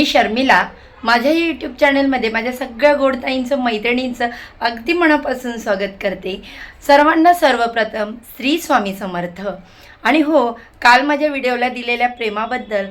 मी शर्मिला माझ्या यूट्यूब चॅनलमध्ये माझ्या सगळ्या गोडताईंचं मैत्रिणींचं अगदी मनापासून स्वागत करते. सर्वांना सर्वप्रथम श्री स्वामी समर्थ. आणि हो काल माझ्या व्हिडिओला दिलेल्या प्रेमाबद्दल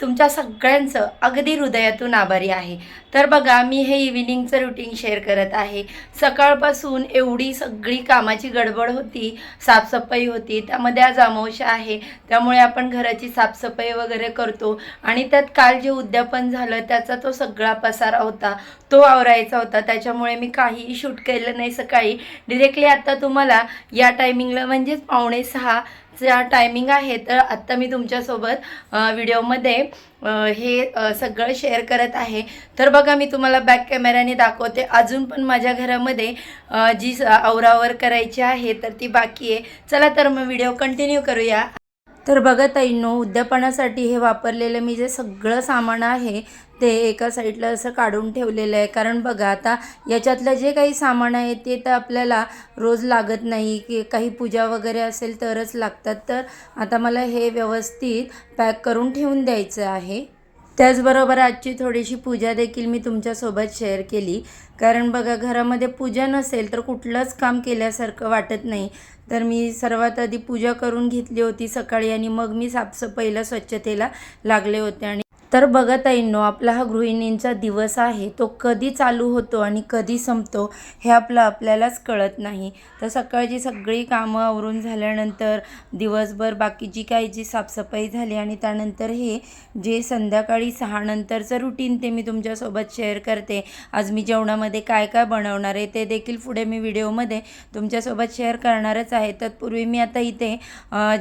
तुमच्या सगळ्यांचं अगदी हृदयातून आभारी आहे. तर बघा मी हे इव्हिनिंगचं रुटीन शेअर करत आहे. सकाळपासून एवढी सगळी कामाची गडबड होती साफसफाई होती. त्यामध्ये आज अमावश्या आहे. त्यामुळे आपण घराची साफसफाई वगैरे करतो. आणि त्यात काल जे उद्यापन झालं त्याचा तो सगळा पसारा होता. तो आवरायचा होता. त्याच्यामुळे मी काहीही शूट केलं नाही सकाळी. डिरेक्टली आता तुम्हाला या टायमिंगला म्हणजेच पावणे सहा चा टायमिंग आहे तर आत्ता मी तुमच्यासोबत व्हिडिओमध्ये हे सगळं शेअर करत आहे. तर बघा मी तुम्हाला बॅक कॅमेऱ्याने दाखवते. अजून पण माझ्या घरामध्ये जी स- आवरावर करायची आहे तर ती बाकी आहे. चला तर मग व्हिडिओ कंटिन्यू करूया. तर बघा ताईंनो उद्यापनासाठी हे वापरलेलं मी जे सगळं सामान आहे ते एका साईडला असं काढून ठेवलेलं आहे. कारण बघा आता याच्यातलं जे काही सामान आहे ते तर आपल्याला रोज लागत नाही. की काही पूजा वगैरे असेल तरच लागतात. तर आता मला हे व्यवस्थित पॅक करून ठेवून द्यायचं आहे. त्याचबरोबर आजची थोडीशी पूजा देखील मी तुमच्यासोबत शेअर केली. कारण बघा घरामध्ये पूजा नसेल तर कुठलंच काम केल्यासारखं वाटत नाही. तर मी सर्वात आधी पूजा करून घेतली होती सकाळी आणि मग मी साफसफाईला स्वच्छतेला लागले होते आणि तर बघत येईनो आपला हा गृहिणींचा दिवस आहे. तो कधी चालू होतो आणि कधी संपतो हे आपलं आपल्यालाच कळत नाही. तर सकाळची सगळी कामं आवरून झाल्यानंतर दिवसभर बाकीची काही जी साफसफाई झाली आणि त्यानंतर हे जे संध्याकाळी सहा नंतरचं रुटीन ते मी तुमच्यासोबत शेअर करते. आज मी जेवणामध्ये काय काय बनवणार आहे ते देखील पुढे मी व्हिडिओमध्ये तुमच्यासोबत शेअर करणारच आहे. तत्पूर्वी मी आता इथे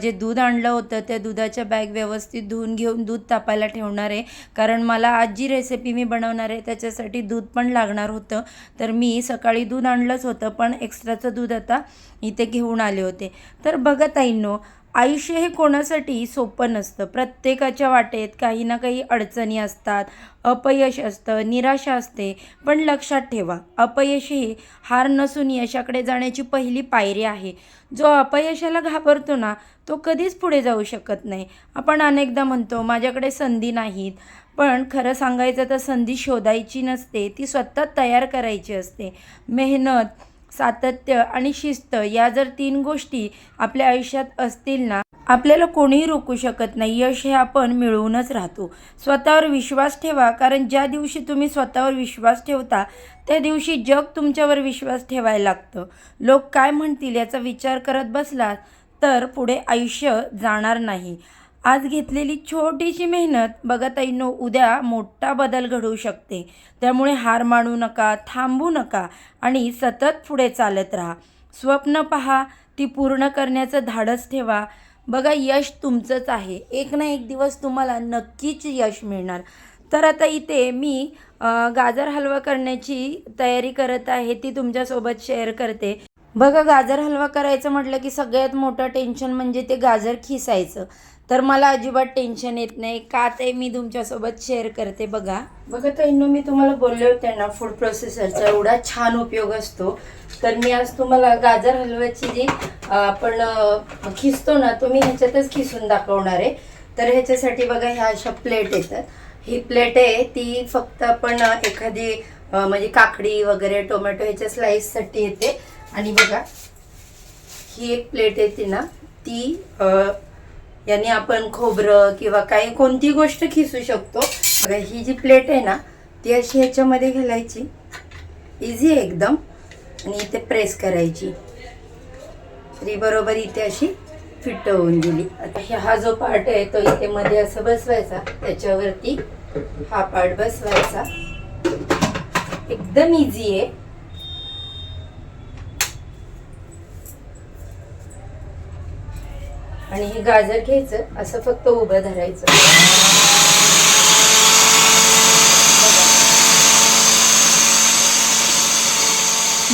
जे दूध आणलं होतं त्या दुधाच्या बॅग व्यवस्थित धुवून घेऊन दूध तापायला ठेवणार आहे. कारण मला आज जी रेसिपी मी बनवणार आहे त्याच्यासाठी दूध पण लागणार होतं. तर मी सकाळी दूध आणलंच होतं पण एक्स्ट्राचं दूध आता इथे घेऊन आले होते. तर बघत आईनो आयुष्य हे कोणासाठी सोपं नसतं. प्रत्येकाच्या वाटेत काही ना काही अडचणी असतात. अपयश असतं निराशा असते. पण लक्षात ठेवा अपयश हे हार नसून यशाकडे जाण्याची पहिली पायरी आहे. जो अपयशाला घाबरतो ना तो कधीच पुढे जाऊ शकत नाही. आपण अनेकदा म्हणतो माझ्याकडे संधी नाहीत. पण खरं सांगायचं तर संधी शोधायची नसते ती स्वतः तयार करायची असते. मेहनत सातत्य आणि शिस्त या जर तीन गोष्टी आपल्या आयुष्यात असतील ना आपल्याला कोणीही रोखू शकत नाही. यश हे आपण मिळवूनच राहतो. स्वतःवर विश्वास ठेवा कारण ज्या दिवशी तुम्ही स्वतःवर विश्वास ठेवता त्या दिवशी जग तुमच्यावर विश्वास ठेवायला लागतं. लोक काय म्हणतील याचा विचार करत बसला तर पुढे आयुष्य जाणार नाही. आज घेतलेली छोटीशी मेहनत बघताईनो उद्या मोठा बदल घडवू शकते. त्यामुळे हार मानू नका थांबू नका आणि सतत पुढे चालत राहा. स्वप्न पहा ती पूर्ण करण्याचं धाडस ठेवा. बघा यश तुमचंच आहे. एक ना एक दिवस तुम्हाला नक्कीच यश मिळणार. तर आता इथे मी गाजर हलवा करण्याची तयारी करत आहे ती तुमच्यासोबत शेअर करते. बघा गाजर हलवा करायचं म्हटलं की सगळ्यात मोठं टेन्शन म्हणजे ते गाजर खिसायचं. तर मला अजिबात टेन्शन येत नाही. का ते मी तुमच्यासोबत शेअर करते बघा. बघा ताईंनो मी तुम्हाला बोलले होते ना फूड प्रोसेसरचा एवढा छान उपयोग असतो. तर मी आज तुम्हाला गाजर हलव्याची जी आपण खिसतो ना तो मी ह्याच्यातच खिसून दाखवणार आहे. तर ह्याच्यासाठी बघा ह्या अशा प्लेट येतात. ही प्लेट आहे ती फक्त आपण एखादी म्हणजे काकडी वगैरे टोमॅटो ह्याच्या स्लाईससाठी येते. आणि बघा ही एक प्लेट येते ना ती याने आपण खोबरं किंवा काही कोणती गोष्ट खिसू शकतो. बघा ही जी प्लेट आहे ना ती अशी ह्याच्यामध्ये घालायची. इझी आहे एकदम. आणि इथे प्रेस करायची. तरी बरोबर इथे अशी फिट होऊन गेली आता हा जो पार्ट आहे तो इथे मध्ये असं बसवायचा. त्याच्यावरती हा पार्ट बसवायचा. एकदम इझी आहे. आणि हे गाजर घ्यायचं असं फक्त उभं धरायचं.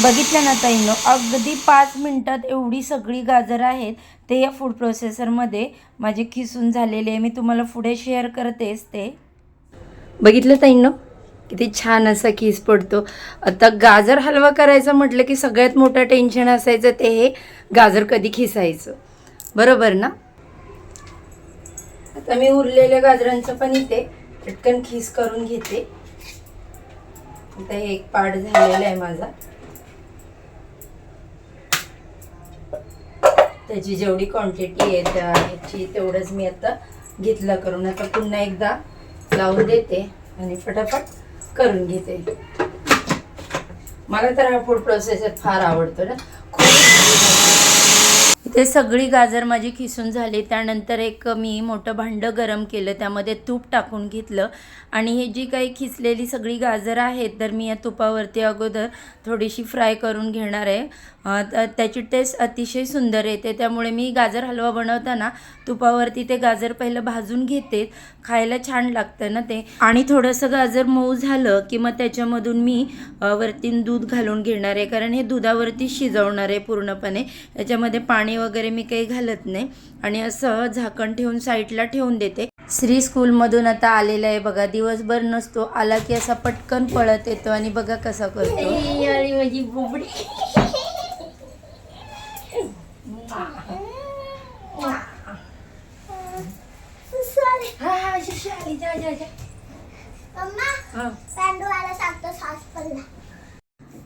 बघितलं ना ताईंनो अगदी पाच मिनिटात एवढी सगळी गाजर आहेत ते या फूड प्रोसेसरमध्ये माझे खिसून झालेले आहे. मी तुम्हाला पुढे शेअर करतेच ते. बघितलं ताईंनो? किती छान असा खीस पडतो. आता गाजर हलवा करायचा म्हटलं की सगळ्यात मोठं टेन्शन असायचं ते हे गाजर कधी खिसायचं. बरोबर ना? आता मी उरलेल्या गाजरांचं पण इथे पटकन खीस करून घेते. आता एक पार्ट झालेला आहे माझा. त्याची जेवढी क्वांटिटी आहे त्या ह्याची तेवढंच मी आता घेतलं करून. आता पुन्हा एकदा लावून देते आणि फटाफट करून घेते. मला तर हा फूड प्रोसेसर फार आवडतो ना. इथे सगळी गाजर माझी खिसून झाली. त्यानंतर एक मी मोठं भांडं गरम केलं. त्यामध्ये तूप टाकून घेतलं. आणि हे जी काही खिसलेली सगळी गाजर आहेत तर मी या तुपावरती अगोदर थोडीशी फ्राय करून घेणार आहे. त्याची टेस्ट अतिशय सुंदर येते. त्यामुळे मी गाजर हलवा बनवताना तुपावरती ते गाजर पहिलं भाजून घेते. खायला छान लागतं ना ते. आणि थोडंसं गाजर मऊ झालं की मग त्याच्यामधून मी वरती दूध घालून घेणार आहे. कारण हे दुधावरती शिजवणार आहे पूर्णपणे. त्याच्यामध्ये पाणी वगैरे मी काही घालत नाही. आणि असं झाकण ठेवून साईडला ठेवून देते. श्री स्कूलमधून आता आलेला आहे बघा. दिवसभर नसतो. आला की असा पटकन पळत येतो. आणि बघा कसा करतो. माझी बुबडी हा हा शिशी आली जा जा जा मम्मा हा सांडूवाला सांगतो सास पडला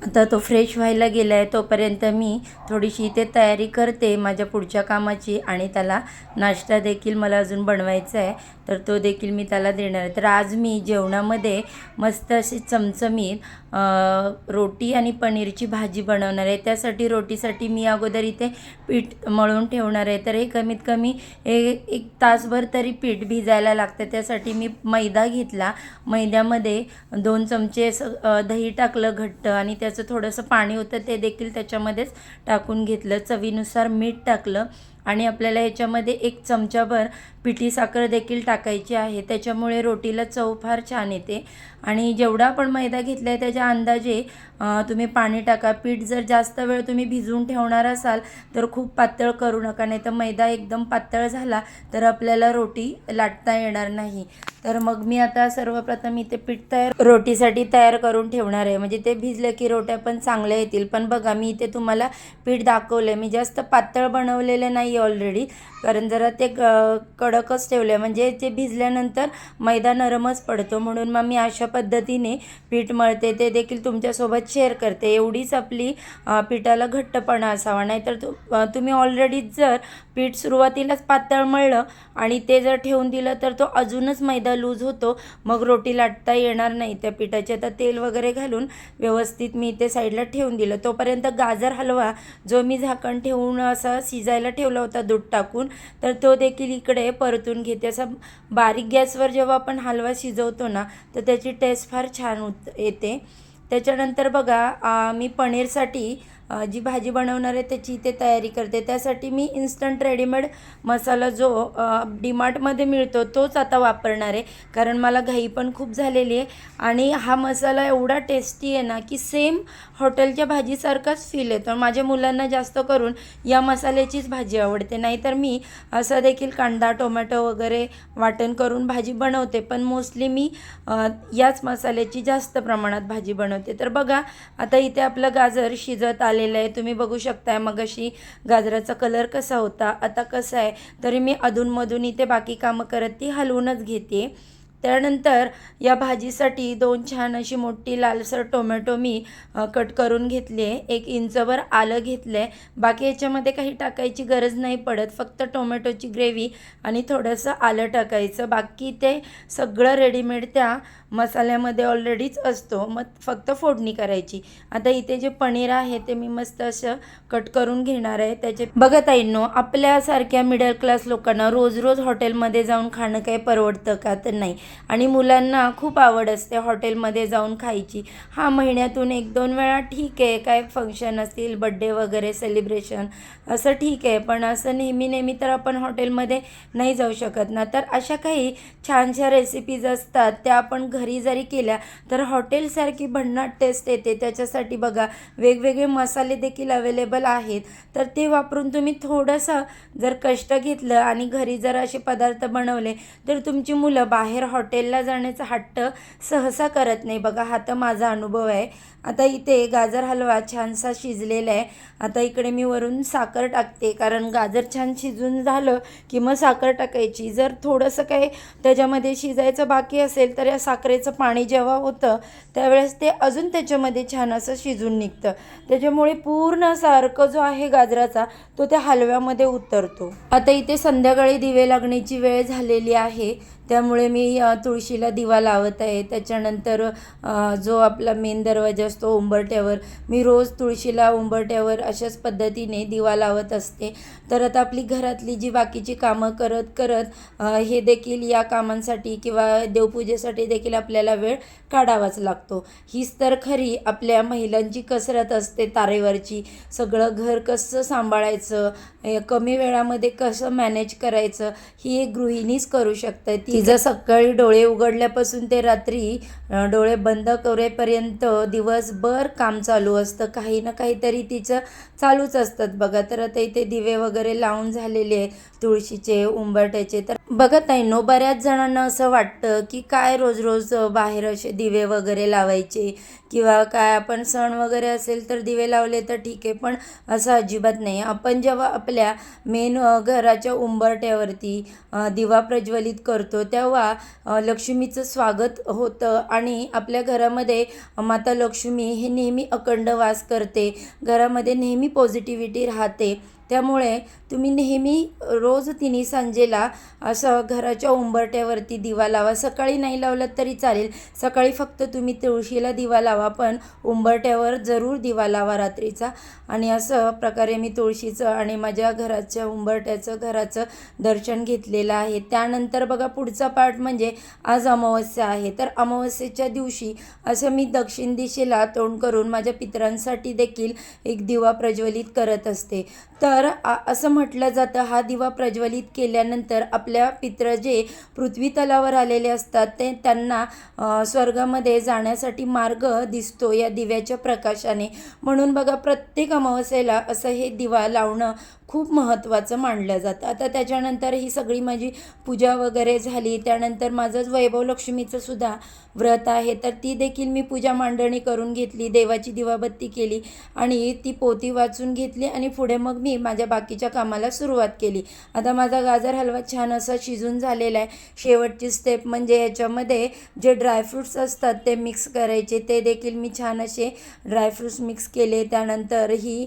आता तो फ्रेश व्हायला गेला आहे तोपर्यंत मी थोडीशी इथे तयारी करते माझ्या पुढच्या कामाची आणि त्याला नाश्ता देखील मला अजून बनवायचा आहे तर तो देखील मी त्याला देणार आहे. तर आज मी जेवणामध्ये मस्त अशी चमचमीत रोटी आणि पनीरची भाजी बनवणार आहे. त्यासाठी रोटीसाठी मी अगोदर इथे पीठ मळून ठेवणार आहे. तर हे कमीत कमी ए एक तासभर तरी पीठ भिजायला लागतं. त्यासाठी मी मैदा घेतला. मैद्यामध्ये दोन चमचे असं दही टाकलं घट्ट आणि त्याचं थोडंसं पाणी होतं. ते देखील त्याच्यामध्येच टाकून घेतलं. चवीनुसार मीठ टाकलं. आणि आपल्याला याच्यामध्ये एक चमचाभर पिठी साखर देखील टाकायची आहे. त्याच्यामुळे रोटीला चव फार छान येते. आणि जेवढा आपण मैदा घेतला आहे त्याच्या अंदाजे तुम्ही पाणी टाका. पीठ जर जास्त वेळ तुम्ही भिजवून ठेवणार असाल तर खूप पातळ करू नका. नाही तर मैदा एकदम पातळ झाला तर आपल्याला रोटी लाटता येणार नाही. तर मग मी आता सर्वप्रथम इथे पीठ तयार रोटीसाठी तयार करून ठेवणार आहे. म्हणजे ते भिजलं की रोट्या पण चांगल्या येतील. पण बघा मी इथे तुम्हाला पीठ दाखवलं मी जास्त पातळ बनवलेलं नाही ऑलरेडी कारण जरा ते क- कडकच ठेवलं आहे म्हणजे ते भिजल्यानंतर मैदा नरमच पडतो. म्हणून मग मी अशा पद्धतीने पीठ मळते. ते देखील तुमच्यासोबत शेअर करते. एवढीच आपली पिठाला घट्टपणा असावा. नाहीतर तु तुम्ही ऑलरेडी जर पीठ सुरुवातीलाच पातळ मळलं आणि ते जर ठेवून दिलं तर तो अजूनच मैदा लूज होतो. मग रोटी लाटता येणार नाही त्या पिठाचे. आता तेल वगैरे घालून व्यवस्थित मी ते साईडला ठेवून दिलं. तोपर्यंत गाजर हलवा जो मी झाकण ठेवून असा शिजायला ठेवला होता दूध टाकून तर तो देखील इकडे परतून घेते. असा बारीक गॅसवर जेव्हा आपण हलवा शिजवतो ना तर त्याची टेस्ट फार छान होत येते. त्याच्यानंतर बघा मी पनीरसाठी जी भाजी बनवणार आहे त्याची इथे तयारी करते. त्यासाठी मी इन्स्टंट रेडीमेड मसाला जो डीमार्टमध्ये मिळतो तोच आता वापरणार आहे. कारण मला घाई पण खूप झालेली आहे. आणि हा मसाला एवढा टेस्टी आहे ना की सेम हॉटेलच्या भाजीसारखाच फील येतो. माझ्या मुलांना जास्त करून या मसाल्याचीच भाजी आवडते. नाहीतर मी असं देखील कांदा टोमॅटो वगैरे वाटण करून भाजी बनवते. पण मोस्टली मी याच मसाल्याची जास्त प्रमाणात भाजी बनवते. तर बघा आता इथे आपलं गाजर शिजत आलेलं आहे. तुम्ही बघू शकताय मग अशी गाजराचा कलर कसा होता आता कसा आहे? तरी मी अधूनमधून इथे बाकी कामं करत ती हलवूनच घेते. त्यानंतर या भाजीसाठी दोन छान अशी मोठी लालसर टोमॅटो मी कट करून घेतली. आहे एक इंचभर आलं घेतलं आहे बाकी याच्यामध्ये काही टाकायची गरज नाही पडत. फक्त टोमॅटोची ग्रेव्ही आणि थोडंसं आलं टाकायचं. बाकी ते सगळं रेडीमेड त्या मसाल्यामध्ये ऑलरेडीच असतो. मग फक्त फोडणी करायची. आता इथे जे पनीर आहे ते मी मस्त असं कट करून घेणार आहे. त्याचे बघत आहे नो आपल्यासारख्या मिडल क्लास लोकांना रोज रोज हॉटेलमध्ये जाऊन खाणं काही परवडतं का तर नाही. आणि मुलांना खूप आवड असते हॉटेलमध्ये जाऊन खायची. हा महिन्यातून एक दोन वेळा ठीक आहे. काय फंक्शन असतील बड्डे वगैरे सेलिब्रेशन असं ठीक आहे. पण असं नेहमी नेहमी तर आपण हॉटेलमध्ये नाही जाऊ शकत ना. तर अशा काही छानशा रेसिपीज असतात त्या आपण घरी जरी केल्या तर हॉटेलसारखी भन्नाट टेस्ट येते. त्याच्यासाठी बघा वेगवेगळे मसाले देखील अवेलेबल आहेत. तर ते वापरून तुम्ही थोडंसं जर कष्ट घेतलं आणि घरी जर असे पदार्थ बनवले तर तुमची मुलं बाहेर हॉटेलला जाण्याचा हट्ट सहसा करत नाही. बघा हा तर माझा अनुभव आहे. आता इथे गाजर हलवा छानसा शिजलेला आहे. आता इकडे मी वरून साखर टाकते कारण गाजर छान शिजून झालं की मग साखर टाकायची. जर थोडंसं काही त्याच्यामध्ये शिजायचं बाकी असेल तर या साखर साखरेचं पाणी जेव्हा होतं त्यावेळेस ते अजून त्याच्यामध्ये छान असं शिजून निघतं. त्याच्यामुळे पूर्ण सारखं जो आहे गाजराचा तो त्या हलव्यामध्ये उतरतो. आता इथे संध्याकाळी दिवे लागण्याची वेळ झालेली आहे. त्यामुळे मी तुळशीला दिवा लावत आहे. त्याच्यानंतर जो आपला मेन दरवाजा असतो उंबरट्यावर मी रोज तुळशीला उंबरट्यावर अशाच पद्धतीने दिवा लावत असते. तर आता आपली घरातली जी बाकीची कामं करत करत हे देखील या कामांसाठी किंवा देवपूजेसाठी देखील आपल्याला वेळ काढावाच लागतो. हीच तर खरी आपल्या महिलांची कसरत असते तारेवरची. सगळं घर कसं सांभाळायचं कमी वेळामध्ये कसं मॅनेज करायचं ही एक गृहिणीच करू शकते. तिचं सकाळी डोळे उघडल्यापासून ते रात्री डोळे बंद करेपर्यंत दिवसभर काम चालू असतं. काही ना काहीतरी तिचं चालूच असतात. बघा तर आता इथे दिवे वगैरे लावून झालेले आहेत. तुळशीचे उंबरट्याचे तर बघत आहे नो बऱ्याच जणांना असं वाटतं की काय रोज रोज बाहेर असे दिवे वगैरे लावायचे किंवा काय आपण सण वगैरे असेल तर दिवे लावले तर ठीक आहे पण असं अजिबात नाही. आपण जेव्हा आपल्या मेन घराच्या उंबरट्यावरती दिवा प्रज्वलित करतो तेव्हा लक्ष्मीचं स्वागत होतं आणि आपल्या घरामध्ये माता लक्ष्मी हे नेहमी अखंड वास करते. घरामध्ये नेहमी पॉझिटिव्हिटी राहते. त्यामुळे तुम्ही नेहमी रोज तिन्ही सांजेला असं घराच्या उंबरट्यावरती दिवा लावा. सकाळी नाही लावलात तरी चालेल. सकाळी फक्त तुम्ही तुळशीला दिवा लावा पण उंबरट्यावर जरूर दिवा लावा रात्रीचा. आणि असं प्रकारे मी तुळशीचं आणि माझ्या घराच्या उंबरट्याचं घराचं दर्शन घेतलेलं आहे. त्यानंतर बघा पुढचा पार्ट म्हणजे आज अमावस्या आहे. तर अमावस्येच्या दिवशी असं मी दक्षिण दिशेला तोंड करून माझ्या पितरांसाठी देखील एक दिवा प्रज्वलित करत असते. तर आ- असं म्हटलं जातं हा दिवा प्रज्वलित केल्यानंतर आपल्या पित्र जे पृथ्वी तलावर आलेले असतात ते त्यांना स्वर्गामध्ये जाण्यासाठी मार्ग दिसतो या दिव्याच्या प्रकाशाने. म्हणून बघा प्रत्येक अमावस्येला असं हे दिवा लावणं खूप महत्त्वाचं मानलं जातं. आता त्याच्यानंतर ही सगळी माझी पूजा वगैरे झाली. त्यानंतर माझं वैभव लक्ष्मीचं सुद्धा व्रत आहे. तर ती देखील मी पूजा मांडणी करून घेतली. देवाची दिवाबत्ती केली आणि ती पोती वाचून घेतली आणि पुढे मग मी माझ्या बाकीच्या कामाला सुरुवात केली. आता माझा गाजर हलवा छान असा शिजून झालेला आहे. शेवटची स्टेप म्हणजे याच्यामध्ये जे ड्रायफ्रूट्स असतात ते मिक्स करायचे. ते देखील मी छान असे ड्रायफ्रूट्स मिक्स केले. त्यानंतर ही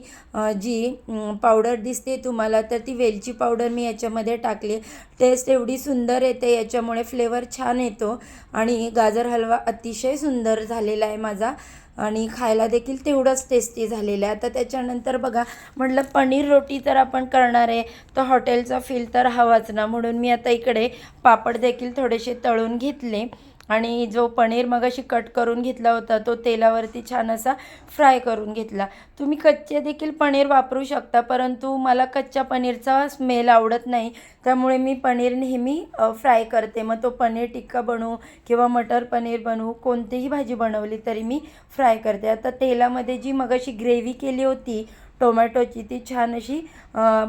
जी पावडर दिसते तुम्हाला तर ती वेलची पावडर मी याच्यामध्ये टाकली. टेस्ट एवढी सुंदर येते याच्यामुळे फ्लेवर छान येतो. आणि गाजर हलवा अतिशय सुंदर झालेला आहे माझा. आणि खायला देखील तेवढंच टेस्टी झालेलं आहे. आता त्याच्यानंतर बघा म्हटलं पनीर रोटी तर आपण करणार आहे तर हॉटेलचा फील तर हवाच ना. म्हणून मी आता इकडे पापड देखील थोडेसे तळून घेतले. आणि जो पनीर मगाशी कट करून घेतला होता तो तेलावरती छान असा फ्राय करून घेतला. तुम्ही कच्चे देखील पनीर वापरू शकता परंतु मला कच्च्या पनीरचा स्मेल आवडत नाही. त्यामुळे मी पनीर नेहमी फ्राय करते. मग तो पनीर टिक्का बनवू किंवा मटर पनीर बनवू कोणतीही भाजी बनवली तरी मी फ्राय करते. आता तेलामध्ये जी मगाशी ग्रेव्ही केली होती टोमॅटोची ती छान अशी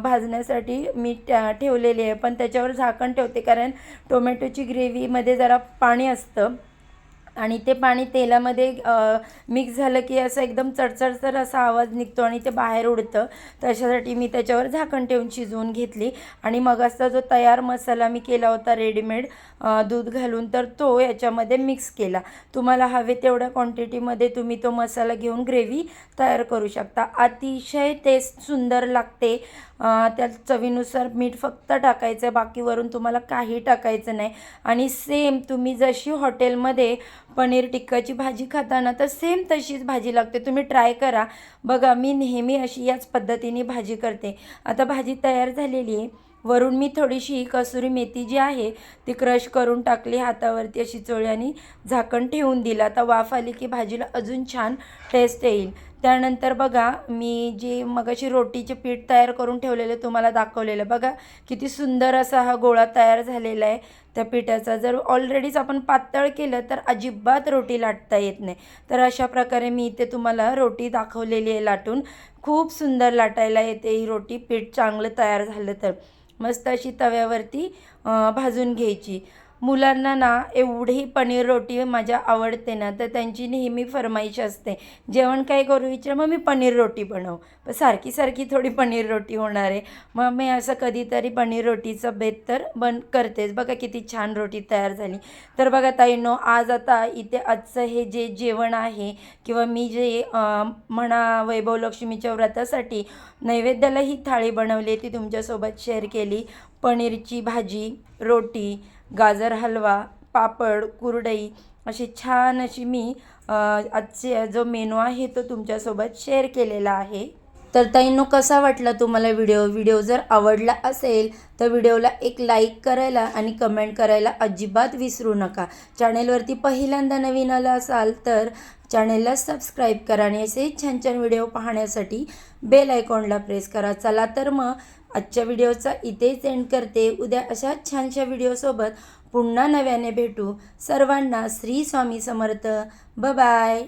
भाजण्यासाठी मी त्या ठेवलेली आहे. पण त्याच्यावर झाकण ठेवते कारण टोमॅटोची ग्रेव्हीमध्ये जरा पाणी असतं. आणि ते पाणी तेलामध्ये मिक्स झालं की असं एकदम चडचडचर असा आवाज निघतो आणि ते बाहेर उडतं. त्याच्यासाठी मी त्याच्यावर झाकण ठेवून शिजवून घेतली. आणि मग असा जो तयार मसाला मी केला होता रेडीमेड दूध घालून तर तो याच्यामध्ये मिक्स केला. तुम्हाला हवे तेवढ्या क्वांटिटीमध्ये तुम्ही तो मसाला घेऊन ग्रेव्ही तयार करू शकता. अतिशय टेस्ट सुंदर लागते. त्या चवीनुसार मीठ फक्त टाकायचं आहे बाकीवरून तुम्हाला काही टाकायचं नाही. आणि सेम तुम्ही जशी हॉटेलमध्ये पनीर टिक्काची भाजी खाता ना तर सेम तशीच भाजी लागते. तुम्ही ट्राय करा. बघा मी नेहमी अशी याच पद्धतीने भाजी करते. आता भाजी तयार झालेली आहे. वरून मी थोडीशी कसुरी मेथी जी आहे ती क्रश करून टाकली हातावरती अशी चोळ्याने झाकण ठेवून दिलं. आता वाफ आली की भाजीला अजून छान टेस्ट येईल. त्यानंतर बघा मी जी मगाशी रोटीचे पीठ तयार करून ठेवलेलं तुम्हाला दाखवलेलं. बघा किती सुंदर असा हा गोळा तयार झालेला आहे. त्या पिठाचा जर ऑलरेडीच आपण पातळ केलं तर अजिबात रोटी लाटता येत नाही. तर अशा प्रकारे मी इथे तुम्हाला रोटी दाखवलेली आहे लाटून. खूप सुंदर लाटायला येते ही रोटी पीठ चांगलं तयार झालं तर. मस्त अशी तव्यावरती भाजून घ्यायची. मुलांना ना एवढी पनीर रोटी माझ्या आवडते ना तर त्यांची नेहमी फरमाईश असते जेवण काय करू विचार मग मी पनीर रोटी बनव. पण सारखी सारखी थोडी पनीर रोटी होणार आहे. मग मी असं कधीतरी पनीर रोटीचं बेत तर बन करतेच. बघा किती छान रोटी तयार झाली. तर बघा ताईनो आज आता इथे आजचं हे जे जेवण आहे किंवा मी जे म्हणा वैभव लक्ष्मीच्या व्रतासाठी नैवेद्याला ही थाळी बनवली ती तुमच्यासोबत शेअर केली. पनीरची भाजी रोटी गाजर हलवा पापड कुरडई अशी छान अशी मी आजचे जो मेनू आहे तो तुमच्यासोबत शेअर केलेला आहे. तर ताईंनो कसा वाटला तुम्हाला व्हिडिओ? व्हिडिओ जर आवडला असेल तर व्हिडिओला एक लाईक करायला आणि कमेंट करायला अजिबात विसरू नका. चॅनेलवरती पहिल्यांदा नवीन आला असाल तर चॅनेलला सबस्क्राईब करा आणि असे छान छान व्हिडिओ पाहण्यासाठी बेल आयकॉनला प्रेस करा. चला तर मग आजच्या व्हिडिओचा इथेच एंड करते. उद्या अशा छानशा व्हिडिओसोबत पुन्हा नव्याने भेटू. सर्वांना श्री स्वामी समर्थ. ब बाय